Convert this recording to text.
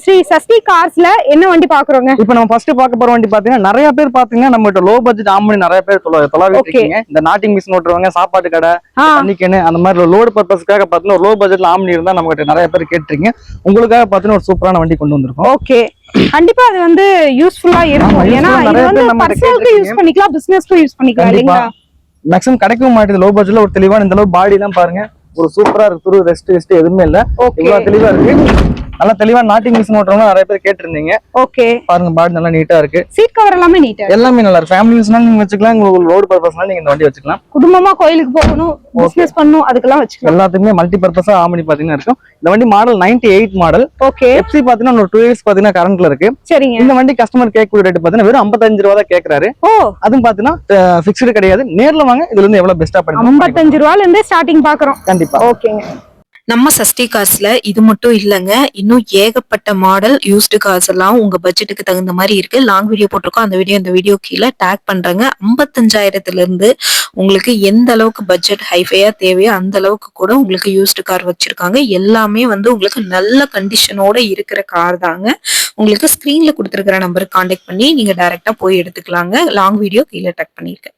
ஸ்ரீ சஷ்டி கார்ஸ்ல என்ன வண்டி பாக்குறோங்க? இப்போ நம்ம ஃபர்ஸ்ட் பார்க்க போற வண்டி பாத்தீங்கன்னா நிறைய பேர் பாத்தீங்கன்னா நம்ம லோ பட்ஜெட் ஆம்பளி நிறைய பேர் தொலை தொலைவிட்டு இந்த நாட்டிங் மிஷின் ஓட்டுறவங்க சாப்பாட்டு கடை ஆ. தண்ணிக்கேன்னு அந்த மாதிரி லோடு பர்பஸ்க்காக பாத்தீங்கன்னா லோ பட்ஜெட்ல ஆம்னி இருந்தா நம்ம நிறைய பேர் கேட்டிருக்கீங்க. உங்களுக்காக பாத்தீங்கன்னா ஒரு சூப்பரான வண்டி கொண்டு வந்திருக்கோம். ஓகே கண்டிப்பா அது வந்து யூஸ்ஃபுல்லா இருக்கும். ஏன்னா இது வந்து பர்சனலுக்கு யூஸ். பண்ணிக்கலாம் பிசினஸ்க்கும் யூஸ் பண்ணிக்கலாம். இல்லைங்களா? மேக்ஸிமம் கிடைக்கவும் மாட்டேது லோ பட்ஜெட்ல ஒரு தெளிவான இந்த அளவு பாடி எல்லாம் பாருங்க. ஒரு சூப்பரா இருக்கு. துரு ரெஸ்ட் ரெஸ்ட் எதுவுமே இல்ல. தெளிவா இருக்கு. நல்லா தெளிவா நாட்டிங் மிஷின் ஓட்டுறவங்க நிறைய பேர் கேட்டிருந்தீங்க. ஓகே பாருங்க பாடி நல்லா நீட்டா இருக்கு. சீட் கவர் எல்லாமே நீட்டா எல்லாமே நல்லா இருக்கு. ஃபேமிலி யூஸ்னாலும் நீங்க வச்சுக்கலாம் உங்களுக்கு லோடு பர்பஸ்னாலும் நீங்க இந்த வண்டி வச்சுக்கலாம். குடும்பமா கோயிலுக்கு போகணும் பிசினஸ் பண்ணணும் அதுக்கெல்லாம் வச்சுக்கலாம். எல்லாத்துக்குமே மல்டி பர்பஸா ஆமணி பாத்தீங்கன்னா இருக்கும். இந்த வண்டி model 98 eight model okay FC பாத்தீங்கன்னா ஒரு டூ இயர்ஸ் பாத்தீங்கன்னா கரண்ட்ல இருக்கு. சரிங்க. இந்த வண்டி கஸ்டமர் கேட்கக்கூடிய ரேட் பாத்தீங்கன்னா வெறும் 55 ரூபா தான் கேக்குறாரு. ஓ. அதுவும் பாத்தீங்கன்னா பிக்ஸ்டு கிடையாது. நேர்ல வாங்க இதுல இருந்து எவ்வளவு பெஸ்டா பண்ணி ஐம்பத்தஞ்சு ரூபால இருந்தே ஸ்டார்டிங் பாக்குறோம். கண்டிப்பா. ஓகேங்க நம்ம சஷ்டி காசுல இது மட்டும் இல்லைங்க. இன்னும் ஏகப்பட்ட மாடல் யூஸ்டு கார்ஸ் எல்லாம் உங்க பட்ஜெட்டுக்கு தகுந்த மாதிரி இருக்கு. லாங் வீடியோ போட்டிருக்கோம். அந்த வீடியோ இந்த வீடியோ கீழே டேக் பண்றேங்க. ஐம்பத்தஞ்சாயிரத்துல இருந்து உங்களுக்கு எந்த அளவுக்கு பட்ஜெட் ஹைஃபையா தேவையோ அந்த அளவுக்கு கூட உங்களுக்கு யூஸ்டு கார் வச்சிருக்காங்க. எல்லாமே வந்து உங்களுக்கு நல்ல கண்டிஷனோட இருக்கிற கார் தாங்க. உங்களுக்கு ஸ்கிரீன்ல கொடுத்துருக்கிற நம்பருக்கு கான்டாக்ட் பண்ணி நீங்க டைரக்டா போய் எடுத்துக்கலாங்க. லாங் வீடியோ கீழே டேக் பண்ணிருக்கேன்